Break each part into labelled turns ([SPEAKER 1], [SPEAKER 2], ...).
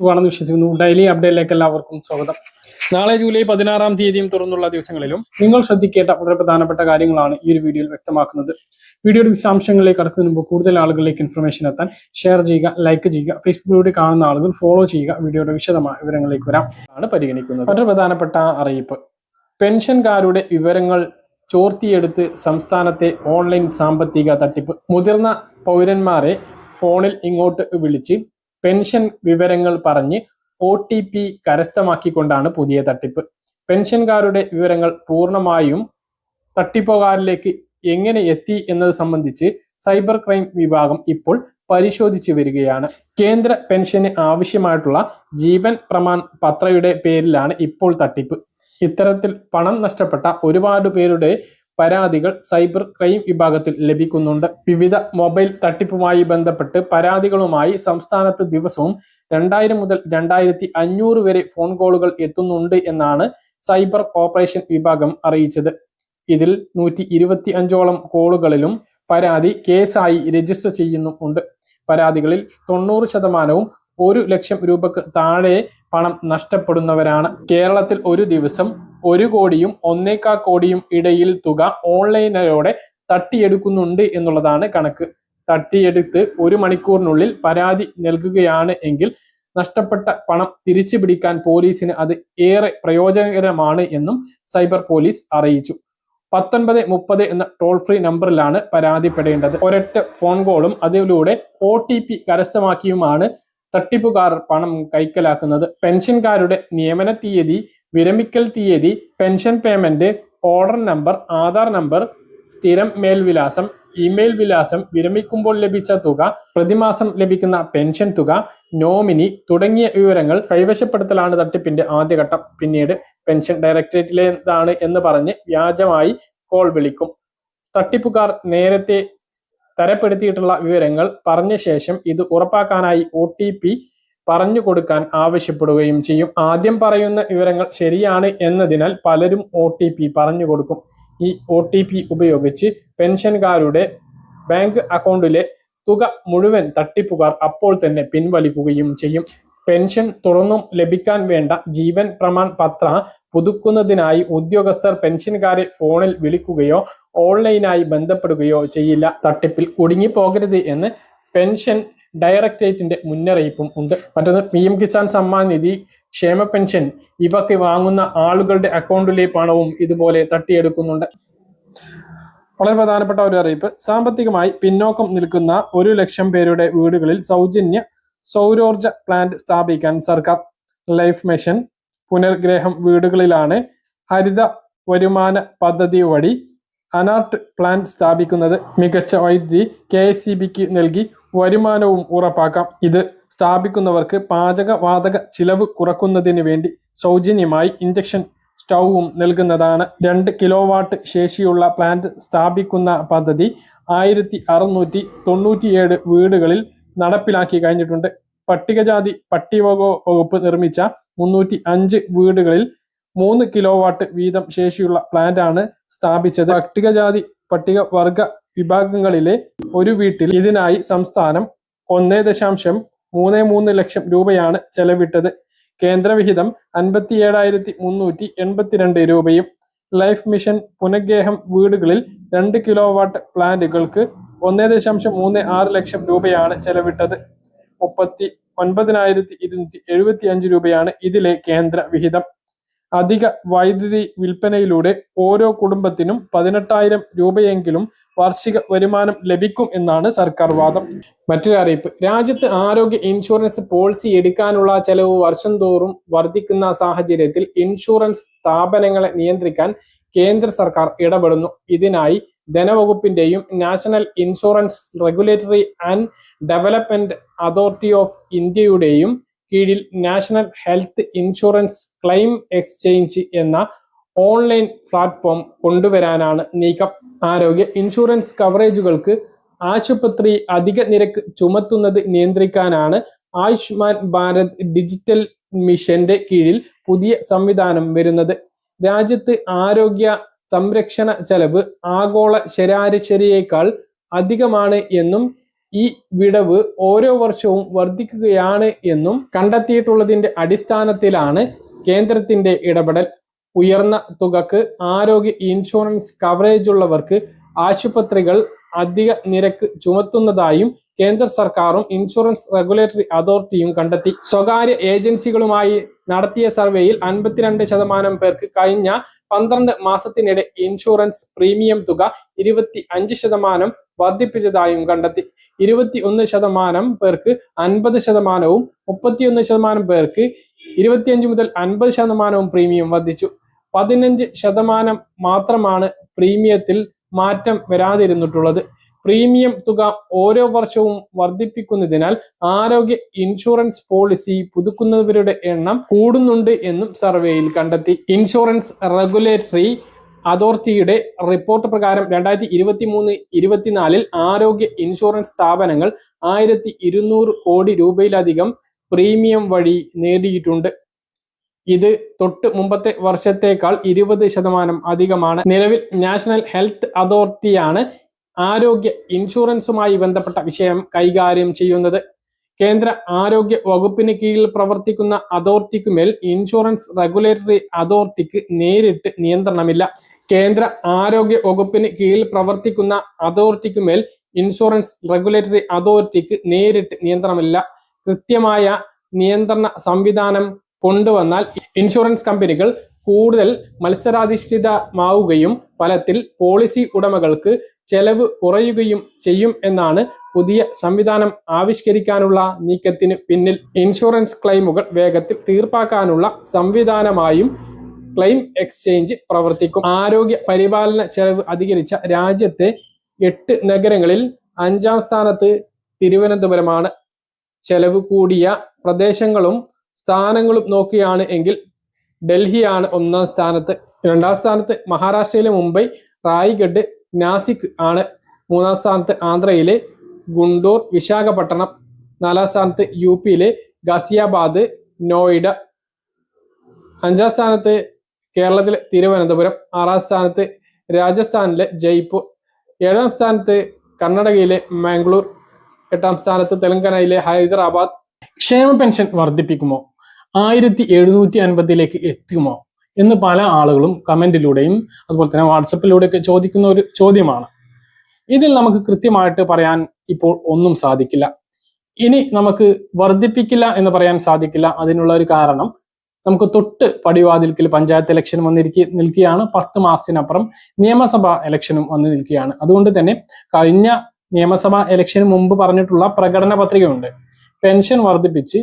[SPEAKER 1] സുഖമാണെന്ന് വിശ്വസിക്കുന്നു. ഡെയിലി അപ്ഡേറ്റിലേക്ക് എല്ലാവർക്കും സ്വാഗതം. നാളെ ജൂലൈ പതിനാറാം തീയതിയും തുറന്നുള്ള ദിവസങ്ങളിലും നിങ്ങൾ ശ്രദ്ധിക്കേണ്ട വളരെ പ്രധാനപ്പെട്ട കാര്യങ്ങളാണ് ഈ ഒരു വീഡിയോയിൽ വ്യക്തമാക്കുന്നത്. വീഡിയോയുടെ വിശദാംശങ്ങളിലേക്ക് കടക്കുന്നതിന് മുമ്പ് കൂടുതൽ ആളുകളിലേക്ക് ഇൻഫർമേഷൻ എത്താൻ ഷെയർ ചെയ്യുക ലൈക്ക് ചെയ്യുക ഫേസ്ബുക്കിലൂടെ കാണുന്ന ആളുകൾ ഫോളോ ചെയ്യുക വീഡിയോയുടെ വിശദമായ വിവരങ്ങളിലേക്ക് വരാം. ആണ് പരിഗണിക്കുന്നത്. വളരെ പ്രധാനപ്പെട്ട അറിയിപ്പ്. പെൻഷൻകാരുടെ വിവരങ്ങൾ ചോർത്തിയെടുത്ത് സംസ്ഥാനത്തെ ഓൺലൈൻ സാമ്പത്തിക തട്ടിപ്പ്. മുതിർന്ന പൗരന്മാരെ ഫോണിൽ ഇങ്ങോട്ട് വിളിച്ച് പെൻഷൻ വിവരങ്ങൾ പറഞ്ഞ് ഒ ടി പി കരസ്ഥമാക്കിക്കൊണ്ടാണ് പുതിയ തട്ടിപ്പ്. പെൻഷൻകാരുടെ വിവരങ്ങൾ പൂർണമായും തട്ടിപ്പുകാരിലേക്ക് എങ്ങനെ എത്തി എന്നത് സംബന്ധിച്ച് സൈബർ ക്രൈം വിഭാഗം ഇപ്പോൾ പരിശോധിച്ചു വരികയാണ്. കേന്ദ്ര പെൻഷന് ആവശ്യമായിട്ടുള്ള ജീവൻ പ്രമാൺ പത്രയുടെ പേരിലാണ് ഇപ്പോൾ തട്ടിപ്പ്. ഇത്തരത്തിൽ പണം നഷ്ടപ്പെട്ട ഒരുപാട് പേരുടെ പരാതികൾ സൈബർ ക്രൈം വിഭാഗത്തിൽ ലഭിക്കുന്നുണ്ട്. വിവിധ മൊബൈൽ തട്ടിപ്പുമായി ബന്ധപ്പെട്ട് പരാതികളുമായി സംസ്ഥാനത്ത് ദിവസവും രണ്ടായിരം മുതൽ രണ്ടായിരത്തി അഞ്ഞൂറ് വരെ ഫോൺ കോളുകൾ എത്തുന്നുണ്ട് എന്നാണ് സൈബർ ഓപ്പറേഷൻ വിഭാഗം അറിയിച്ചത്. ഇതിൽ നൂറ്റി ഇരുപത്തി അഞ്ചോളം കോളുകളിലും പരാതി കേസായി രജിസ്റ്റർ ചെയ്യുന്നുണ്ട് പരാതികളിൽ തൊണ്ണൂറ് ശതമാനവും ഒരു ലക്ഷം രൂപക്ക് താഴെ പണം നഷ്ടപ്പെടുന്നവരാണ്. കേരളത്തിൽ ഒരു ദിവസം ഒരു കോടിയും ഒന്നേക്കാ കോടിയും ഇടയിൽ തുക ഓൺലൈനോടെ തട്ടിയെടുക്കുന്നുണ്ട് എന്നുള്ളതാണ് കണക്ക്. തട്ടിയെടുത്ത് ഒരു മണിക്കൂറിനുള്ളിൽ പരാതി നൽകുകയാണ് എങ്കിൽ നഷ്ടപ്പെട്ട പണം തിരിച്ചു പിടിക്കാൻ പോലീസിന് അത് ഏറെ പ്രയോജനകരമാണ് എന്നും സൈബർ പോലീസ് അറിയിച്ചു. പത്തൊൻപത് മുപ്പത് എന്ന ടോൾ ഫ്രീ നമ്പറിലാണ് പരാതിപ്പെടേണ്ടത്. ഒരൊറ്റ ഫോൺ കോളും അതിലൂടെ ഒ ടി പി കരസ്ഥമാക്കിയുമാണ് തട്ടിപ്പുകാർ പണം കൈക്കലാക്കുന്നത്. പെൻഷൻകാരുടെ നിയമന തീയതി വിരമിക്കൽ തീയതി pension payment order number Aadhaar number സ്ഥിരം മേൽവിലാസം ഇമെയിൽ വിലാസം വിരമിക്കുമ്പോൾ ലഭിച്ച തുക പ്രതിമാസം ലഭിക്കുന്ന പെൻഷൻ തുക നോമിനി തുടങ്ങിയ വിവരങ്ങൾ കൈവശപ്പെടുത്തലാണ് തട്ടിപ്പിന്റെ ആദ്യഘട്ടം. പിന്നീട് പെൻഷൻ ഡയറക്ടറേറ്റിലേതാണ് എന്ന് പറഞ്ഞ് വ്യാജമായി കോൾ വിളിക്കും. തട്ടിപ്പുകാർ നേരത്തെ തരപ്പെടുത്തിയിട്ടുള്ള വിവരങ്ങൾ പറഞ്ഞ ശേഷം ഇത് ഉറപ്പാക്കാനായി ഒ പറഞ്ഞു കൊടുക്കാൻ ആവശ്യപ്പെടുകയും ചെയ്യും. ആദ്യം പറയുന്ന വിവരങ്ങൾ ശരിയാണ് എന്നതിനാൽ പലരും ഒ ടി പി പറഞ്ഞു കൊടുക്കും. ഈ ഒ ടി പി ഉപയോഗിച്ച് പെൻഷൻകാരുടെ ബാങ്ക് അക്കൗണ്ടിലെ തുക മുഴുവൻ തട്ടിപ്പുകാർ അപ്പോൾ തന്നെ പിൻവലിക്കുകയും ചെയ്യും. പെൻഷൻ തുടർന്നും ലഭിക്കാൻ വേണ്ട ജീവൻ പ്രമാൺ പത്ര പുതുക്കുന്നതിനായി ഉദ്യോഗസ്ഥർ പെൻഷൻകാരെ ഫോണിൽ വിളിക്കുകയോ ഓൺലൈനായി ബന്ധപ്പെടുകയോ ചെയ്യില്ല. തട്ടിപ്പിൽ കുടുങ്ങിപ്പോകരുത് എന്ന് പെൻഷൻ ഡയറക്ടറേറ്റിന്റെ മുന്നറിയിപ്പും ഉണ്ട്. മറ്റൊന്ന് പി എം കിസാൻ സമ്മാൻ നിധി ക്ഷേമ പെൻഷൻ ഇവക്ക് വാങ്ങുന്ന ആളുകളുടെ അക്കൗണ്ടിലെ പണവും ഇതുപോലെ തട്ടിയെടുക്കുന്നുണ്ട്. വളരെ പ്രധാനപ്പെട്ട ഒരു അറിയിപ്പ്. സാമ്പത്തികമായി പിന്നോക്കം നിൽക്കുന്ന ഒരു ലക്ഷം പേരുടെ വീടുകളിൽ സൗജന്യ സൗരോർജ പ്ലാന്റ് സ്ഥാപിക്കാൻ സർക്കാർ ലൈഫ് മിഷൻ പുനർഗ്രഹം വീടുകളിലാണ് ഹരിത വരുമാന പദ്ധതി വഴി അനാർട്ട് പ്ലാന്റ് സ്ഥാപിക്കുന്നത് മികച്ച വൈദ്യുതി കെ എസ് സി ബിക്ക് നൽകി വരുമാനവും ഉറപ്പാക്കാം. ഇത് സ്ഥാപിക്കുന്നവർക്ക് പാചകവാതക ചിലവ് കുറക്കുന്നതിന് വേണ്ടി സൗജന്യമായി ഇൻഡക്ഷൻ സ്റ്റൗവും നൽകുന്നതാണ്. രണ്ട് കിലോ വാട്ട് ശേഷിയുള്ള പ്ലാന്റ് സ്ഥാപിക്കുന്ന പദ്ധതി ആയിരത്തി അറുന്നൂറ്റി തൊണ്ണൂറ്റിയേഴ് വീടുകളിൽ നടപ്പിലാക്കി കഴിഞ്ഞിട്ടുണ്ട്. പട്ടികജാതി പട്ടിക വകുപ്പ് നിർമ്മിച്ച മുന്നൂറ്റി അഞ്ച് വീടുകളിൽ മൂന്ന് കിലോ വാട്ട് വീതം ശേഷിയുള്ള പ്ലാന്റ് ആണ് സ്ഥാപിച്ചത്. പട്ടികജാതി പട്ടിക വർഗ വിഭാഗങ്ങളിലെ ഒരു വീട്ടിൽ ഇതിനായി സംസ്ഥാനം ഒന്നേ ദശാംശം മൂന്ന് മൂന്ന് ലക്ഷം രൂപയാണ് ചെലവിട്ടത്. കേന്ദ്രവിഹിതം അൻപത്തി ഏഴായിരത്തി മുന്നൂറ്റി എൺപത്തിരണ്ട് രൂപയും ലൈഫ് മിഷൻ പുനഗേഹം വീടുകളിൽ രണ്ട് കിലോ വാട്ട് പ്ലാന്റുകൾക്ക് ഒന്നേ ദശാംശം മൂന്ന് ആറ് ലക്ഷം രൂപയാണ് ചെലവിട്ടത്. മുപ്പത്തി ഒൻപതിനായിരത്തി ഇരുന്നൂറ്റി എഴുപത്തി അഞ്ച് രൂപയാണ് ഇതിലെ കേന്ദ്ര വിഹിതം അധിക വൈദ്യുതി വിൽപ്പനയിലൂടെ ഓരോ കുടുംബത്തിനും പതിനെട്ടായിരം രൂപയെങ്കിലും വാർഷിക വരുമാനം ലഭിക്കും എന്നാണ് സർക്കാർ വാദം. മറ്റൊരു അറിയിപ്പ്. രാജ്യത്ത് ആരോഗ്യ ഇൻഷുറൻസ് പോളിസി എടുക്കാനുള്ള ചെലവ് വർഷം തോറും വർദ്ധിക്കുന്ന സാഹചര്യത്തിൽ ഇൻഷുറൻസ് സ്ഥാപനങ്ങളെ നിയന്ത്രിക്കാൻ കേന്ദ്ര സർക്കാർ ഇടപെടുന്നു. ഇതിനായി ധനവകുപ്പിന്റെയും national insurance regulatory and development authority of ഇന്ത്യയുടെയും കീഴിൽ national health insurance claim exchange എന്ന ഓൺലൈൻ പ്ലാറ്റ്ഫോം കൊണ്ടുവരാനാണ് നീക്കം. ആരോഗ്യ ഇൻഷുറൻസ് കവറേജുകൾക്ക് ആശുപത്രി അധിക നിരക്ക് ചുമത്തുന്നത് നിയന്ത്രിക്കാനാണ് ആയുഷ്മാൻ ഭാരത് ഡിജിറ്റൽ മിഷന്റെ കീഴിൽ പുതിയ സംവിധാനം വരുന്നത്. രാജ്യത്ത് ആരോഗ്യ സംരക്ഷണ ചെലവ് ആഗോള ശരാശരിയേക്കാൾ അധികമാണ് എന്നും ഈ വിടവ് ഓരോ വർഷവും വർദ്ധിക്കുകയാണ് എന്നും കണ്ടെത്തിയിട്ടുള്ളതിന്റെ അടിസ്ഥാനത്തിലാണ് കേന്ദ്രത്തിന്റെ ഇടപെടൽ. ഉയർന്ന തുകക്ക് ആരോഗ്യ ഇൻഷുറൻസ് കവറേജ് ഉള്ളവർക്ക് ആശുപത്രികൾ അധിക നിരക്ക് ചുമത്തുന്നതായും കേന്ദ്ര സർക്കാരും ഇൻഷുറൻസ് റെഗുലേറ്ററി അതോറിറ്റിയും കണ്ടെത്തി. സ്വകാര്യ ഏജൻസികളുമായി നടത്തിയ സർവേയിൽ അൻപത്തിരണ്ട് ശതമാനം പേർക്ക് കഴിഞ്ഞ പന്ത്രണ്ട് മാസത്തിനിടെ ഇൻഷുറൻസ് പ്രീമിയം തുക ഇരുപത്തി അഞ്ച് ശതമാനം വർദ്ധിപ്പിച്ചതായും കണ്ടെത്തി. ഇരുപത്തി ഒന്ന് ശതമാനം പേർക്ക് അൻപത് ശതമാനവും മുപ്പത്തിയൊന്ന് ശതമാനം പേർക്ക് ഇരുപത്തിയഞ്ച് മുതൽ അൻപത് ശതമാനവും പ്രീമിയം വർദ്ധിച്ചു. പതിനഞ്ച് ശതമാനം മാത്രമാണ് പ്രീമിയത്തിൽ മാറ്റം വരാതിരുന്നിട്ടുള്ളത്. പ്രീമിയം തുക ഓരോ വർഷവും വർദ്ധിപ്പിക്കുന്നതിനാൽ ആരോഗ്യ ഇൻഷുറൻസ് പോളിസി പുതുക്കുന്നവരുടെ എണ്ണം കൂടുന്നുണ്ട് എന്നും സർവേയിൽ കണ്ടെത്തി. ഇൻഷുറൻസ് റെഗുലേറ്ററി അതോറിറ്റിയുടെ റിപ്പോർട്ട് പ്രകാരം രണ്ടായിരത്തി ഇരുപത്തി മൂന്ന് ഇരുപത്തിനാലിൽ ആരോഗ്യ ഇൻഷുറൻസ് സ്ഥാപനങ്ങൾ ആയിരത്തി ഇരുന്നൂറ് കോടി രൂപയിലധികം പ്രീമിയം വഴി നേടിയിട്ടുണ്ട്. ഇത് തൊട്ട് മുമ്പത്തെ വർഷത്തേക്കാൾ ഇരുപത് ശതമാനം അധികമാണ്. നിലവിൽ നാഷണൽ ഹെൽത്ത് അതോറിറ്റിയാണ് ആരോഗ്യ ഇൻഷുറൻസുമായി ബന്ധപ്പെട്ട വിഷയം കൈകാര്യം ചെയ്യുന്നത്. കേന്ദ്ര ആരോഗ്യ വകുപ്പിന് കീഴിൽ പ്രവർത്തിക്കുന്ന അതോറിറ്റിക്കുമേൽ ഇൻഷുറൻസ് റെഗുലേറ്ററി അതോറിറ്റിക്ക് നേരിട്ട് നിയന്ത്രണമില്ല. കേന്ദ്ര ആരോഗ്യ വകുപ്പിന് കീഴിൽ പ്രവർത്തിക്കുന്ന അതോറിറ്റിക്ക് മേൽ ഇൻഷുറൻസ് റെഗുലേറ്ററി അതോറിറ്റിക്ക് നേരിട്ട് നിയന്ത്രണമില്ല. കൃത്യമായ നിയന്ത്രണ സംവിധാനം കൊണ്ടുവന്നാൽ ഇൻഷുറൻസ് കമ്പനികൾ കൂടുതൽ മത്സരാധിഷ്ഠിതമാവുകയും ഫലത്തിൽ പോളിസി ഉടമകൾക്ക് ചെലവ് കുറയുകയും ചെയ്യും എന്നാണ് പുതിയ സംവിധാനം ആവിഷ്കരിക്കാനുള്ള നീക്കത്തിന് പിന്നിൽ. ഇൻഷുറൻസ് ക്ലെയിമുകൾ വേഗത്തിൽ തീർപ്പാക്കാനുള്ള സംവിധാനമായും ക്ലെയിം എക്സ്ചേഞ്ച് പ്രവർത്തിക്കും. ആരോഗ്യ പരിപാലന ചെലവ് അധികരിച്ച രാജ്യത്തെ എട്ട് നഗരങ്ങളിൽ അഞ്ചാം സ്ഥാനത്ത് തിരുവനന്തപുരമാണ്. ചെലവ് കൂടിയ പ്രദേശങ്ങളും സ്ഥാനങ്ങളും നോക്കുകയാണ് എങ്കിൽ ഡൽഹിയാണ് ഒന്നാം സ്ഥാനത്ത്. രണ്ടാം സ്ഥാനത്ത് മഹാരാഷ്ട്രയിലെ മുംബൈ റായ്ഗഡ് നാസിക് ആണ് മൂന്നാം സ്ഥാനത്ത് ആന്ധ്രയിലെ ഗുണ്ടൂർ വിശാഖപട്ടണം. നാലാം സ്ഥാനത്ത് യു പിയിലെ ഗസിയാബാദ് നോയിഡ. അഞ്ചാം സ്ഥാനത്ത് കേരളത്തിലെ തിരുവനന്തപുരം ആറാം സ്ഥാനത്ത് രാജസ്ഥാനിലെ ജയ്പൂർ ഏഴാം സ്ഥാനത്ത് കർണാടകയിലെ മാംഗ്ലൂർ എട്ടാം സ്ഥാനത്ത് തെലങ്കാനയിലെ ഹൈദരാബാദ്. ക്ഷേമ പെൻഷൻ വർദ്ധിപ്പിക്കുമോ? ആയിരത്തി എഴുന്നൂറ്റി അൻപതിലേക്ക് എത്തുമോ? എന്ന് പല ആളുകളും കമന്റിലൂടെയും അതുപോലെ തന്നെ വാട്സപ്പിലൂടെയൊക്കെ ചോദിക്കുന്ന ഒരു ചോദ്യമാണ്. ഇതിൽ നമുക്ക് കൃത്യമായിട്ട് പറയാൻ ഇപ്പോൾ ഒന്നും സാധിക്കില്ല. ഇനി നമുക്ക് വർദ്ധിപ്പിക്കില്ല എന്ന് പറയാൻ സാധിക്കില്ല. അതിനുള്ള ഒരു കാരണം നമുക്ക് തൊട്ട് പടിവാതിൽക്കൽ പഞ്ചായത്ത് ഇലക്ഷൻ വന്നിരിക്കുക നിൽക്കുകയാണ് പത്ത് മാസത്തിനപ്പുറം നിയമസഭാ ഇലക്ഷനും വന്ന് നിൽക്കുകയാണ് അതുകൊണ്ട് തന്നെ കഴിഞ്ഞ നിയമസഭാ ഇലക്ഷന് മുമ്പ് പറഞ്ഞിട്ടുള്ള പ്രകടന പത്രികയുണ്ട്. പെൻഷൻ വർദ്ധിപ്പിച്ച്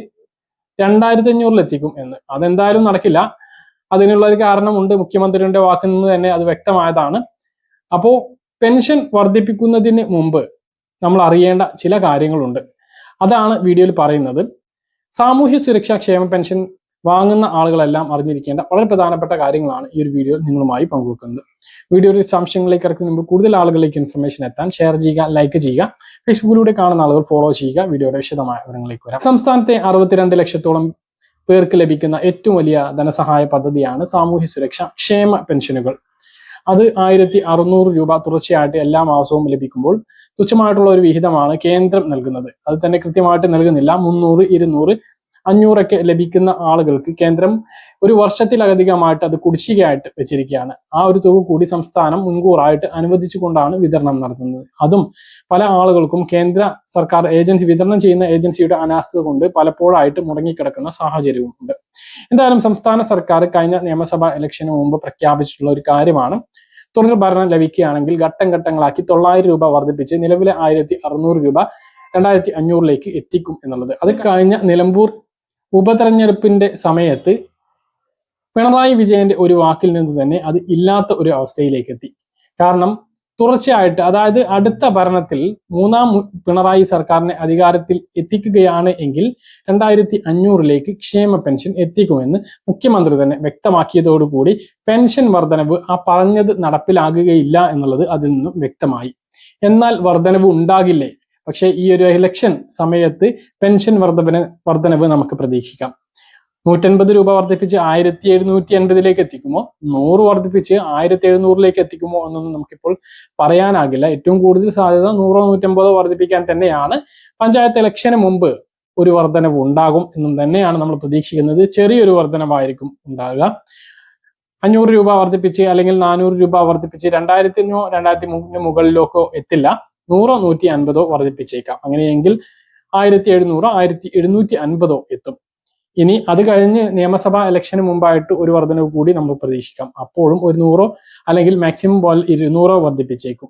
[SPEAKER 1] രണ്ടായിരത്തി അഞ്ഞൂറിലെത്തിക്കും എന്ന്. അതെന്തായാലും നടക്കില്ല. അതിനുള്ള ഒരു കാരണമുണ്ട്. മുഖ്യമന്ത്രിയുടെ വാക്കിൽ നിന്ന് തന്നെ അത് വ്യക്തമായതാണ്. അപ്പോൾ പെൻഷൻ വർദ്ധിപ്പിക്കുന്നതിന് മുമ്പ് നമ്മൾ അറിയേണ്ട ചില കാര്യങ്ങളുണ്ട്. അതാണ് വീഡിയോയിൽ പറയുന്നത്. സാമൂഹ്യ സുരക്ഷാ ക്ഷേമ പെൻഷൻ വാങ്ങുന്ന ആളുകളെല്ലാം അറിഞ്ഞിരിക്കേണ്ട വളരെ പ്രധാനപ്പെട്ട കാര്യങ്ങളാണ് ഈ ഒരു വീഡിയോ നിങ്ങളുമായി പങ്കുവെക്കുന്നത്. വീഡിയോയുടെ സംശയങ്ങളിലേക്ക് ഇറക്കുന്ന മുമ്പ് കൂടുതൽ ആളുകളിലേക്ക് ഇൻഫർമേഷൻ എത്താൻ ഷെയർ ചെയ്യുക ലൈക്ക് ചെയ്യുക ഫേസ്ബുക്കിലൂടെ കാണുന്ന ആളുകൾ ഫോളോ ചെയ്യുക വീഡിയോയുടെ വിശദമായ വിവരങ്ങളിലേക്ക് വരാം. സംസ്ഥാനത്തെ അറുപത്തിരണ്ട് ലക്ഷത്തോളം പേർക്ക് ലഭിക്കുന്ന ഏറ്റവും വലിയ ധനസഹായ പദ്ധതിയാണ് സാമൂഹ്യ സുരക്ഷ ക്ഷേമ പെൻഷനുകൾ. അത് ആയിരത്തി അറുന്നൂറ് രൂപ തുടർച്ചയായിട്ട് എല്ലാ മാസവും ലഭിക്കുമ്പോൾ തുച്ഛമായിട്ടുള്ള ഒരു വിഹിതമാണ് കേന്ദ്രം നൽകുന്നത്. അത് തന്നെ കൃത്യമായിട്ട് നൽകുന്നില്ല. മുന്നൂറ് ഇരുന്നൂറ് അഞ്ഞൂറൊക്കെ ലഭിക്കുന്ന ആളുകൾക്ക് കേന്ദ്രം ഒരു വർഷത്തിലധികമായിട്ട് അത് കുടിശ്ശികയായിട്ട് വെച്ചിരിക്കുകയാണ്. ആ ഒരു തുക കൂടി സംസ്ഥാനം മുൻകൂറായിട്ട് അനുവദിച്ചുകൊണ്ടാണ് വിതരണം നടത്തുന്നത്. അതും പല ആളുകൾക്കും കേന്ദ്ര സർക്കാർ ഏജൻസി വിതരണം ചെയ്യുന്ന ഏജൻസിയുടെ അനാസ്ഥ കൊണ്ട് പലപ്പോഴായിട്ട് മുടങ്ങിക്കിടക്കുന്ന സാഹചര്യവും ഉണ്ട്. എന്തായാലും സംസ്ഥാന സർക്കാർ കഴിഞ്ഞ നിയമസഭാ ഇലക്ഷന് മുമ്പ് പ്രഖ്യാപിച്ചിട്ടുള്ള ഒരു കാര്യമാണ്. തുടർ ഭരണം ലഭിക്കുകയാണെങ്കിൽ ഘട്ടം ഘട്ടങ്ങളാക്കി തൊള്ളായിരം രൂപ വർദ്ധിപ്പിച്ച് നിലവിലെ ആയിരത്തി അറുന്നൂറ് രൂപ രണ്ടായിരത്തി അഞ്ഞൂറിലേക്ക് എത്തിക്കും എന്നുള്ളത്. അത് കഴിഞ്ഞ നിലമ്പൂർ ഉപതെരഞ്ഞെടുപ്പിന്റെ സമയത്ത് പിണറായി വിജയന്റെ ഒരു വാക്കിൽ നിന്ന് തന്നെ അത് ഇല്ലാത്ത ഒരു അവസ്ഥയിലേക്ക് എത്തി കാരണം തുടർച്ചയായിട്ട് അതായത് അടുത്ത ഭരണത്തിൽ മൂന്നാം പിണറായി സർക്കാരിനെ അധികാരത്തിൽ എത്തിക്കുകയാണ് എങ്കിൽ രണ്ടായിരത്തി അഞ്ഞൂറിലേക്ക് ക്ഷേമ പെൻഷൻ എത്തിക്കുമെന്ന് മുഖ്യമന്ത്രി തന്നെ വ്യക്തമാക്കിയതോടുകൂടി പെൻഷൻ വർധനവ് ആ പറഞ്ഞത് നടപ്പിലാകുകയില്ല എന്നുള്ളത് അതിൽ നിന്നും വ്യക്തമായി. എന്നാൽ വർധനവ് ഉണ്ടാകില്ലേ? പക്ഷേ ഈ ഒരു ഇലക്ഷൻ സമയത്ത് പെൻഷൻ വർദ്ധന വർധനവ് നമുക്ക് പ്രതീക്ഷിക്കാം. നൂറ്റൻപത് രൂപ വർദ്ധിപ്പിച്ച് ആയിരത്തി എഴുന്നൂറ്റി എൺപതിലേക്ക് എത്തിക്കുമോ? നൂറ് വർദ്ധിപ്പിച്ച് ആയിരത്തി എഴുന്നൂറിലേക്ക് എത്തിക്കുമോ എന്നൊന്നും നമുക്കിപ്പോൾ പറയാനാകില്ല. ഏറ്റവും കൂടുതൽ സാധ്യത നൂറോ നൂറ്റമ്പതോ വർദ്ധിപ്പിക്കാൻ തന്നെയാണ്. പഞ്ചായത്ത് ഇലക്ഷന് മുമ്പ് ഒരു വർധനവ് ഉണ്ടാകും എന്നും തന്നെയാണ് നമ്മൾ പ്രതീക്ഷിക്കുന്നത്. ചെറിയൊരു വർധനവായിരിക്കും ഉണ്ടാകുക അഞ്ഞൂറ് രൂപ വർദ്ധിപ്പിച്ച് അല്ലെങ്കിൽ നാനൂറ് രൂപ വർദ്ധിപ്പിച്ച് രണ്ടായിരത്തിനോ രണ്ടായിരത്തി മുകളിലേക്കോ എത്തില്ല. നൂറോ നൂറ്റി അൻപതോ വർദ്ധിപ്പിച്ചേക്കാം. അങ്ങനെയെങ്കിൽ ആയിരത്തി എഴുന്നൂറോ ആയിരത്തി എഴുന്നൂറ്റി അൻപതോ എത്തും. ഇനി അത് കഴിഞ്ഞ് നിയമസഭാ ഇലക്ഷന് മുമ്പായിട്ട് ഒരു വർധനവ് കൂടി നമ്മൾ പ്രതീക്ഷിക്കാം. അപ്പോഴും ഒരു നൂറോ അല്ലെങ്കിൽ മാക്സിമം പോലെ ഇരുന്നൂറോ വർദ്ധിപ്പിച്ചേക്കും.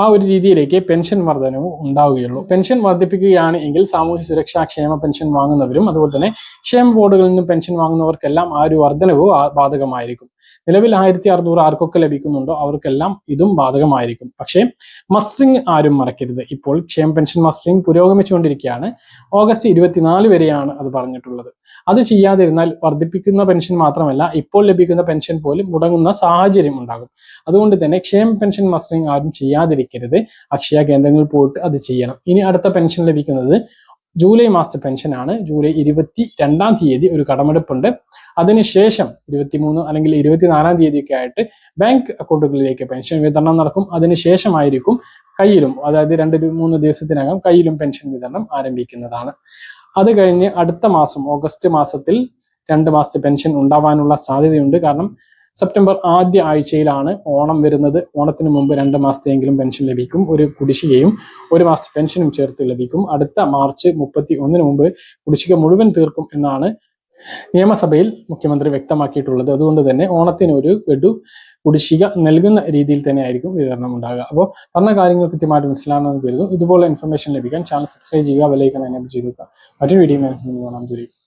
[SPEAKER 1] ആ ഒരു രീതിയിലേക്ക് പെൻഷൻ വർധനവ് ഉണ്ടാവുകയുള്ളൂ. പെൻഷൻ വർദ്ധിപ്പിക്കുകയാണ് എങ്കിൽ സാമൂഹ്യ സുരക്ഷാ ക്ഷേമ പെൻഷൻ വാങ്ങുന്നവരും അതുപോലെ തന്നെ ക്ഷേമ ബോർഡുകളിൽ നിന്നും പെൻഷൻ വാങ്ങുന്നവർക്കെല്ലാം ആ ഒരു വർധനവ് ബാധകമായിരിക്കും. നിലവിൽ ആയിരത്തി അറുന്നൂറ് ആർക്കൊക്കെ ലഭിക്കുന്നുണ്ടോ? അവർക്കെല്ലാം ഇതും ബാധകമായിരിക്കും. പക്ഷേ മസ്റ്റിംഗ് ആരും മറക്കരുത്. ഇപ്പോൾ ക്ഷേമ പെൻഷൻ മസ്റ്റിംഗ് പുരോഗമിച്ചുകൊണ്ടിരിക്കുകയാണ്. ഓഗസ്റ്റ് ഇരുപത്തിനാല് വരെയാണ് അത് പറഞ്ഞിട്ടുള്ളത്. അത് ചെയ്യാതിരുന്നാൽ വർദ്ധിപ്പിക്കുന്ന പെൻഷൻ മാത്രമല്ല ഇപ്പോൾ ലഭിക്കുന്ന പെൻഷൻ പോലും മുടങ്ങുന്ന സാഹചര്യം ഉണ്ടാകും. അതുകൊണ്ട് തന്നെ ക്ഷേമ പെൻഷൻ മസ്റ്റിംഗ് ആരും ചെയ്യാതിരിക്കരുത്. അക്ഷയ കേന്ദ്രങ്ങളിൽ പോയിട്ട് അത് ചെയ്യണം. ഇനി അടുത്ത പെൻഷൻ ലഭിക്കുന്നത് ജൂലൈ മാസത്തെ പെൻഷനാണ്. ജൂലൈ ഇരുപത്തി രണ്ടാം തീയതി ഒരു കടമെടുപ്പുണ്ട്. അതിനുശേഷം ഇരുപത്തിമൂന്ന് അല്ലെങ്കിൽ ഇരുപത്തിനാലാം തീയതിയൊക്കെ ആയിട്ട് ബാങ്ക് അക്കൗണ്ടുകളിലേക്ക് പെൻഷൻ വിതരണം നടക്കും. അതിനുശേഷമായിരിക്കും കയ്യിലും അതായത് രണ്ട് മൂന്ന് ദിവസത്തിനകം കയ്യിലും പെൻഷൻ വിതരണം ആരംഭിക്കുന്നതാണ്. അത് കഴിഞ്ഞ് അടുത്ത മാസം ഓഗസ്റ്റ് മാസത്തിൽ രണ്ട് മാസത്തെ പെൻഷൻ ഉണ്ടാവാനുള്ള സാധ്യതയുണ്ട്. കാരണം സെപ്റ്റംബർ ആദ്യ ആഴ്ചയിലാണ് ഓണം വരുന്നത്. ഓണത്തിന് മുമ്പ് രണ്ട് മാസത്തെയെങ്കിലും പെൻഷൻ ലഭിക്കും. ഒരു കുടിശ്ശികയും ഒരു മാസത്തെ പെൻഷനും ചേർത്ത് ലഭിക്കും. അടുത്ത മാർച്ച് മുപ്പത്തി ഒന്നിന് മുമ്പ് കുടിശ്ശിക മുഴുവൻ തീർക്കും എന്നാണ് നിയമസഭയിൽ മുഖ്യമന്ത്രി വ്യക്തമാക്കിയിട്ടുള്ളത്. അതുകൊണ്ട് തന്നെ ഓണത്തിന് ഒരു ഗഡു കുടിശ്ശിക നൽകുന്ന രീതിയിൽ തന്നെ ആയിരിക്കും വിതരണം ഉണ്ടാകുക. അപ്പോൾ പറഞ്ഞ കാര്യങ്ങൾ കൃത്യമായിട്ട് മനസ്സിലാണെന്ന് കരുതുന്നു. ഇതുപോലെ ഇൻഫർമേഷൻ ലഭിക്കാൻ ചാനൽ സബ്സ്ക്രൈബ് ചെയ്യുക വിലയിക്കാൻ എന്നെ ചെയ്തു മറ്റൊരു വീഡിയോ കാണാൻ ദൂരം